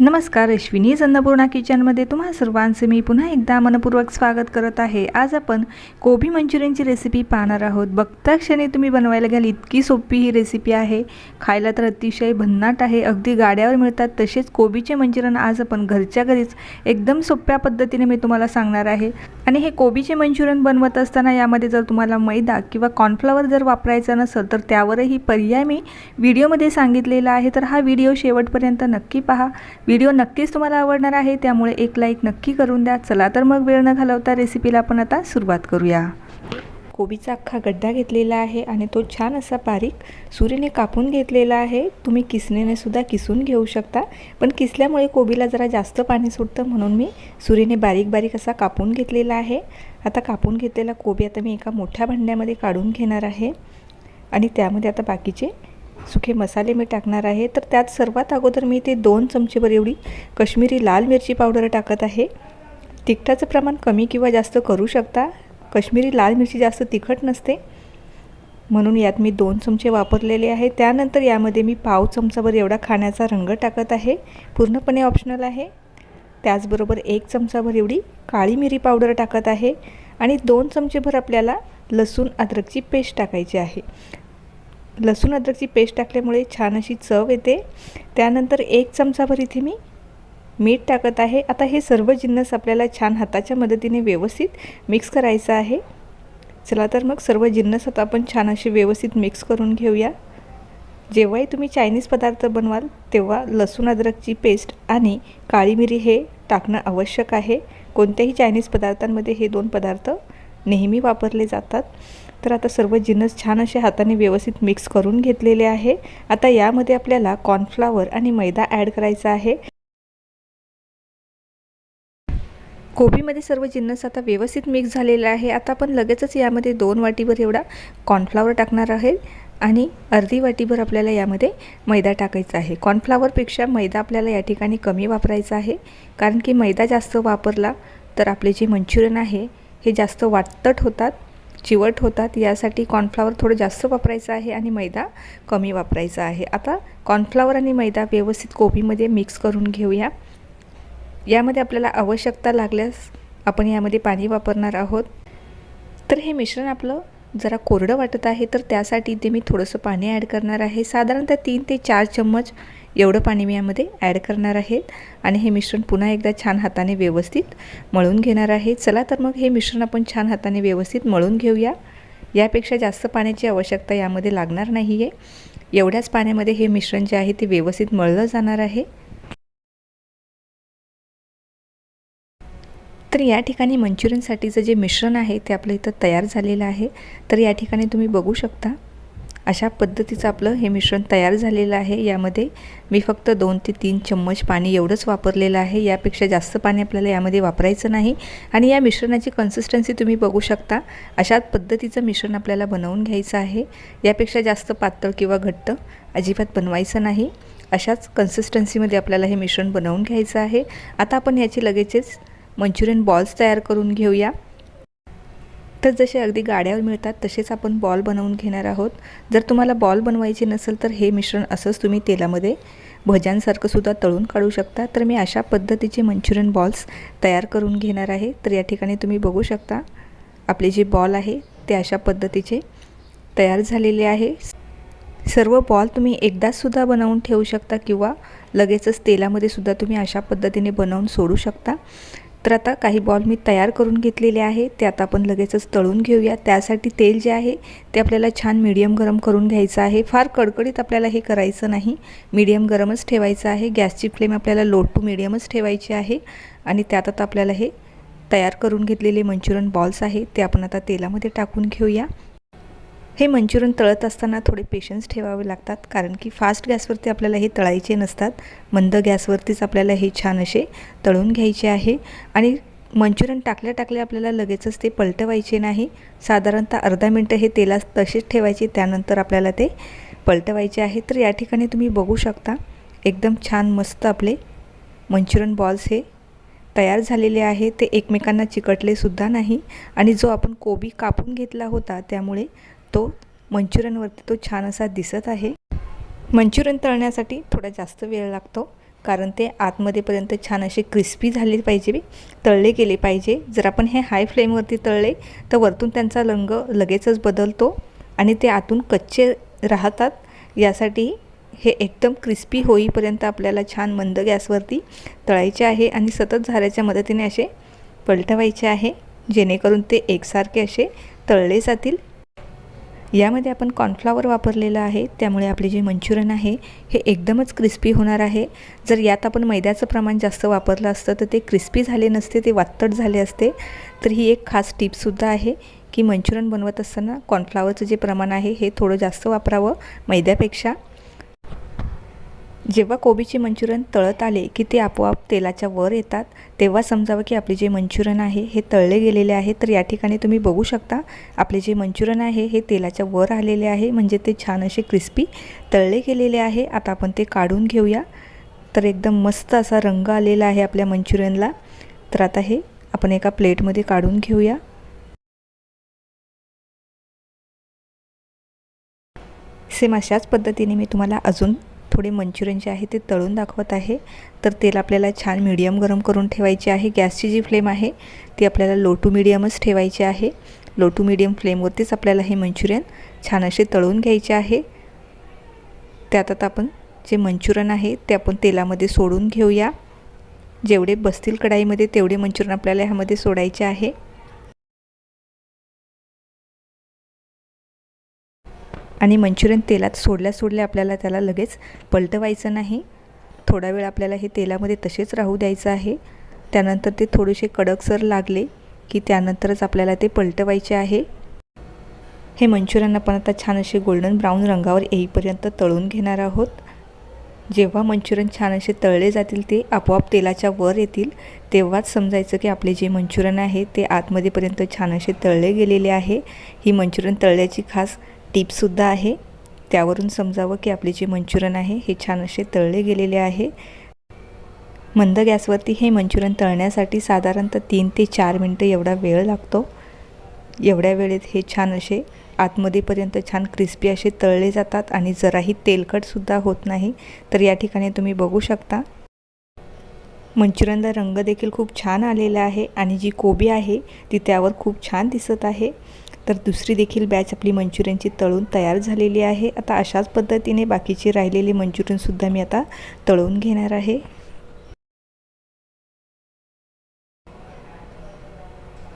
नमस्कार अश्विनी अन्नपूर्णा किचनमध्ये तुम्हा सर्वांचं मी पुन्हा एकदा मनपूर्वक स्वागत करत आहे. आज आपण कोबी मंचुरियनची रेसिपी पाहणार आहोत. बघता क्षणी तुम्ही बनवायला घ्याल इतकी सोपी ही रेसिपी आहे. खायला तर अतिशय भन्नाट आहे. अगदी गाड्यावर मिळतात तसेच कोबीचे मंचुरियन आज आपण घरच्या घरीच एकदम सोप्या पद्धतीने मी तुम्हाला सांगणार आहे. आणि हे कोबीचे मंचुरियन बनवत असताना यामध्ये जर तुम्हाला मैदा किंवा कॉर्नफ्लॉवर जर वापरायचा नसेल तर त्यावरही पर्याय मी व्हिडिओमध्ये सांगितलेला आहे. तर हा व्हिडिओ शेवटपर्यंत नक्की पहा. व्हिडिओ नक्कीच तुम्हाला आवडणार आहे त्यामुळे एक लाईक नक्की करून द्या. चला तर मग वेळ न घालवता रेसिपीला आपण आता सुरुवात करूया. कोबीचा अख्खा गड्डा घेतलेला आहे आणि तो छान असा बारीक सुरीने कापून घेतलेला आहे. तुम्ही किसनेने सुद्धा किसून घेऊ शकता पण किसल्यामुळे कोबीला जरा जास्त पाणी सुटतं म्हणून मी सुरीने बारीक बारीक असा कापून घेतलेला आहे. आता कापून घेतलेला कोबी आता मी एका मोठ्या भांड्यामध्ये काढून घेणार आहे. आणि त्यामध्ये आता बाकीचे सुखे मसाले मी टाकणार आहे. तर त्यात सर्वात अगोदर मी ते दोन चमचेभर एवढी कश्मीरी लाल मिरची पावडर टाकत आहे. तिखटाचं प्रमाण कमी किंवा जास्त करू शकता. कश्मीरी लाल मिरची जास्त तिखट नसते. म्हणून यात मी दोन चमचे वापरलेले आहे. त्यानंतर यामध्ये मी पाव चमचाभर एवढा खाण्याचा रंग टाकत आहे. पूर्णपणे ऑप्शनल आहे. त्याचबरोबर एक चमचाभर एवढी काळी मिरी पावडर टाकत आहे. आणि दोन चमचेभर आपल्याला लसूण अद्रकची पेस्ट टाकायची आहे. लसूण अद्रकची पेस्ट टाकल्यामुळे छान अशी चव येते. त्यानंतर एक चमचाभर इथे मी मीठ टाकत आहे. आता हे सर्व जिन्नस आपल्याला छान हाताच्या मदतीने व्यवस्थित मिक्स करायचं आहे. चला तर मग सर्व जिन्नस आता आपण छान असे व्यवस्थित मिक्स करून घेऊया. जेव्हाही तुम्ही चायनीज पदार्थ बनवाल तेव्हा लसूण अद्रकची पेस्ट आणि काळी मिरी हे टाकणं आवश्यक आहे. कोणत्याही चायनीज पदार्थांमध्ये हे दोन पदार्थ नेहमी वापरले जातात. तर आता सर्व जिन्नस छान असे हाताने व्यवस्थित मिक्स करून घेतलेले आहे. आता यामध्ये आपल्याला कॉर्नफ्लावर आणि मैदा ॲड करायचा आहे. कोबीमध्ये सर्व जिन्नस आता व्यवस्थित मिक्स झालेला आहे. आता आपण लगेचच यामध्ये दोन वाटीभर एवढा कॉर्नफ्लावर टाकणार आहे आणि अर्धी वाटीभर आपल्याला यामध्ये मैदा टाकायचा आहे. कॉर्नफ्लावरपेक्षा मैदा आपल्याला या ठिकाणी कमी वापरायचा आहे. कारण की मैदा जास्त वापरला तर आपले जे मंचुरियन आहे हे जास्त वाटतट होतात. चिवट होतात. यासाठी कॉर्नफ्लावर थोडं जास्त वापरायचं आहे आणि मैदा कमी वापरायचा आहे. आता कॉर्नफ्लावर आणि मैदा व्यवस्थित कोबीमध्ये मिक्स करून घेऊया. यामध्ये आपल्याला आवश्यकता लागल्यास आपण यामध्ये पाणी वापरणार आहोत. तर हे मिश्रण आपलं जरा कोरडं वाटत आहे तर त्यासाठी ते मी थोडंसं पाणी ॲड करणार आहे. साधारणतः तीन ते चार चम्मच एवढं पाणी मी यामध्ये ॲड करणार आहे. आणि हे मिश्रण पुन्हा एकदा छान हाताने व्यवस्थित मळून घेणार आहे. चला तर मग हे मिश्रण आपण छान हाताने व्यवस्थित मळून घेऊया. यापेक्षा जास्त पाण्याची आवश्यकता यामध्ये लागणार नाही आहे एवढ्याच पाण्यामध्ये हे मिश्रण जे आहे ते व्यवस्थित मळलं जाणार आहे. तर या ठिकाणी मंचुरियनसाठीचं जे मिश्रण आहे ते आपलं इथं तयार झालेलं आहे. तर या ठिकाणी तुम्ही बघू शकता अशा पद्धतीचं आपलं हे मिश्रण तयार झालेलं आहे. यामध्ये मी फक्त दोन ते तीन चम्मच पाणी एवढंच वापरलेलं आहे. यापेक्षा जास्त पाणी आपल्याला यामध्ये वापरायचं नाही. आणि या मिश्रणाची कन्सिस्टन्सी तुम्ही बघू शकता. अशाच पद्धतीचं मिश्रण आपल्याला बनवून घ्यायचं आहे. यापेक्षा जास्त पातळ किंवा घट्ट अजिबात बनवायचं नाही. अशाच कन्सिस्टन्सीमध्ये आपल्याला हे मिश्रण बनवून घ्यायचं आहे. आता आपण याची लगेचच मंचुरियन बॉल्स तयार करून घेऊया. तर जसे अगदी गाड्यावर मिळतात तसेच आपण बॉल बनवून घेणार आहोत. जर तुम्हाला बॉल बनवायचे नसेल तर हे मिश्रण असंच तुम्ही तेलामध्ये भज्यांसारखं सुद्धा तळून काढू शकता. तर मी अशा पद्धतीचे मंचुरियन बॉल्स तयार करून घेणार आहे. तर या ठिकाणी तुम्ही बघू शकता आपले जे बॉल आहे ते अशा पद्धतीचे तयार झालेले आहे. सर्व बॉल तुम्ही एकदाचसुद्धा बनवून ठेवू शकता किंवा लगेचच तेलामध्ये सुद्धा तुम्ही अशा पद्धतीने बनवून सोडू शकता. तर आता काही बॉल मी तयार करून घेतलेले आहे. ते आता आपण लगेचच तळून घेऊया. त्यासाठी तेल जे आहे ते आपल्याला छान मीडियम गरम करून घ्यायचं आहे. फार कडकडीत आपल्याला हे करायचं नाही. मीडियम गरमच ठेवायचं आहे. गॅसची फ्लेम आपल्याला लो टू मीडियमच ठेवायची आहे. आणि त्यात आता आपल्याला हे तयार करून घेतलेले मंचुरियन बॉल्स आहे ते आपण आता तेलामध्ये टाकून घेऊया. हे मंचुरियन तळत असताना थोडे पेशन्स ठेवावे लागतात कारण की फास्ट गॅसवरती आपल्याला हे तळायचे नसतात. मंद गॅसवरतीच आपल्याला हे छान असे तळून घ्यायचे आहे. आणि मंचुरियन टाकल्या टाकल्या आपल्याला लगेचच ते पलटवायचे नाही. साधारणतः अर्धा मिनटं हे तेलात तसेच ठेवायचे त्यानंतर आपल्याला ते पलटवायचे आहे. तर या ठिकाणी तुम्ही बघू शकता एकदम छान मस्त आपले मंचुरियन बॉल्स हे तयार झालेले आहे. ते एकमेकांना चिकटलेसुद्धा नाही. आणि जो आपण कोबी कापून घेतला होता त्यामुळे तो मंचुरियनवरती तो छान असा दिसत आहे. मंचुरियन तळण्यासाठी थोडा जास्त वेळ लागतो कारण ते आतमध्येपर्यंत छान असे क्रिस्पी झाले पाहिजे तळले गेले पाहिजे. जर आपण हे हाय फ्लेमवरती तळले तर वरतून त्यांचा रंग लगेचच बदलतो आणि ते आतून कच्चे राहतात. यासाठी हे एकदम क्रिस्पी होईपर्यंत आपल्याला छान मंद गॅसवरती तळायचे आहे आणि सतत झाऱ्याच्या मदतीने असे पलटवायचे आहे जेणेकरून ते एकसारखे असे तळले जातील. यामध्ये आपण कॉर्नफ्लावर वापरलेलं आहे. त्यामुळे आपले जे मंचुरियन आहे हे एकदमच क्रिस्पी होणार आहे. जर यात आपण मैद्याचं प्रमाण जास्त वापरलं असतं तर ते क्रिस्पी झाले नसते ते वात्तट झाले असते. तर ही एक खास टिपसुद्धा आहे की मंचुरियन बनवत असताना कॉर्नफ्लावरचं जे प्रमाण आहे हे थोडं जास्त वापरावं मैद्यापेक्षा. जेव्हा कोबीचे मंचुरियन तळत आले की ते आपोआप तेलाच्या वर येतात तेव्हा समजावं की आपले जे मंचुरियन आहे हे तळले गेलेले आहे. तर या ठिकाणी तुम्ही बघू शकता आपले जे मंचुरियन आहे हे तेलाच्या वर आलेले आहे म्हणजे ते छान असे क्रिस्पी तळले गेलेले आहे. आता आपण ते काढून घेऊया. तर एकदम मस्त असा रंग आलेला आहे आपल्या मंचुरियनला. तर आता हे आपण एका प्लेटमध्ये काढून घेऊया. सेम अशाच पद्धतीने मी तुम्हाला अजून थोडे मंचुरियन जे आहे ते तळून दाखवत आहे. तर तेल आपल्याला छान मीडियम गरम करून ठेवायचे आहे. गॅसची जी फ्लेम आहे ती आपल्याला लो टू मीडियमच ठेवायची आहे. लो टू मीडियम फ्लेमवरतीच आपल्याला हे मंचुरियन छान असे तळून घ्यायचे आहे. त्यात आता आपण जे मंचुरियन आहे ते आपण तेलामध्ये सोडून घेऊया. जेवढे बसतील कढाईमध्ये तेवढे मंचुरियन आपल्याला ह्यामध्ये सोडायचे आहे. आणि मंचुरियन तेलात सोडल्या सोडल्या आपल्याला त्याला लगेच पलटवायचं नाही. थोडा वेळ आपल्याला हे तेलामध्ये तसेच राहू द्यायचं आहे. त्यानंतर ते थोडेसे कडकसर लागले की त्यानंतरच आपल्याला ते पलटवायचे आहे. हे मंचुरियन आपण आता छान असे गोल्डन ब्राऊन रंगावर येईपर्यंत तळून घेणार आहोत. जेव्हा मंचुरियन छान असे तळले जातील ते आपोआप तेलाच्या वर येतील. तेव्हाच समजायचं की आपले जे मंचुरियन आहे ते आतमध्येपर्यंत छान असे तळले गेलेले आहे. ही मंचुरियन तळल्याची खास टिपसुद्धा आहे. त्यावरून समजावं की आपले जे मंचुरियन आहे हे छान असे तळले गेलेले आहे. मंद गॅसवरती हे मंचुरियन तळण्यासाठी साधारणतः तीन ते चार मिनटं एवढा वेळ लागतो. एवढ्या वेळेत हे छान असे आतमध्येपर्यंत छान क्रिस्पी असे तळले जातात आणि जराही तेलकटसुद्धा होत नाही तर या ठिकाणी तुम्ही बघू शकता. मंचुरियनला रंग देखील खूप छान आलेला आहे आणि जी कोबी आहे ती त्यावर खूप छान दिसत आहे. तर दुसरी देखील बॅच आपली मंचुरियनची तळून तयार झालेली आहे. आता अशाच पद्धतीने बाकीची राहिलेली मंचुरियनसुद्धा मी आता तळून घेणार आहे.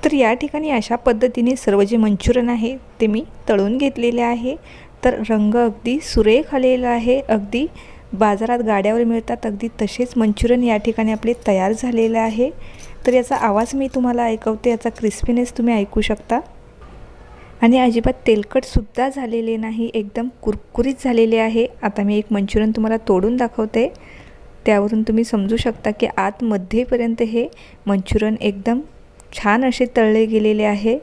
तर या ठिकाणी अशा पद्धतीने सर्व जे मंचुरियन आहे ते मी तळून घेतलेले आहे. तर रंग अगदी सुरेख आलेला आहे. अगदी बाजारात गाड्यावर मिळतात अगदी तसेच मंचुरियन या ठिकाणी आपले तयार झालेले आहे. तर याचा आवाज मी तुम्हाला ऐकवते याचा क्रिस्पीनेस तुम्ही ऐकू शकता. आणि अजिबात तेलकटसुद्धा झालेले नाही एकदम कुरकुरीत झालेले आहे. आता मी एक मंचुरियन तुम्हाला तोडून दाखवते. त्यावरून तुम्ही समजू शकता की आतमध्येपर्यंत हे मंचुरियन एकदम छान असे तळले गेलेले आहे.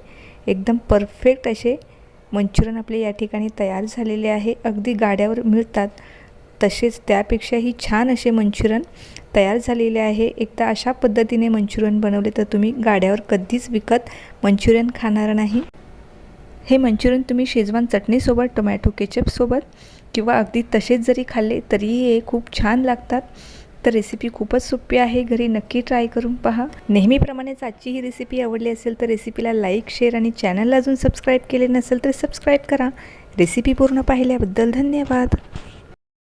एकदम परफेक्ट असे मंचुरियन आपले या ठिकाणी तयार झालेले आहे. अगदी गाड्यावर मिळतात. तसेच त्यापेक्षाही छान असे मंचुरियन तयार झालेले आहे. एकदा अशा पद्धतीने मंचुरियन बनवले तर तुम्ही गाड्यावर कधीच विकत मंचुरियन खाणार नाही. हे मंचुरियन तुम्ही शेजवान चटणीसोबत टोमॅटो केचपसोबत किंवा अगदी तसेच जरी खाल्ले तरीही हे खूप छान लागतात. तर रेसिपी खूपच सोपी आहे घरी नक्की ट्राय करून पहा. नेहमीप्रमाणेच आजची ही रेसिपी आवडली असेल तर रेसिपीला लाईक शेअर आणि चॅनलला अजून सबस्क्राईब केले नसेल तर सबस्क्राईब करा. रेसिपी पूर्ण पाहिल्याबद्दल धन्यवाद.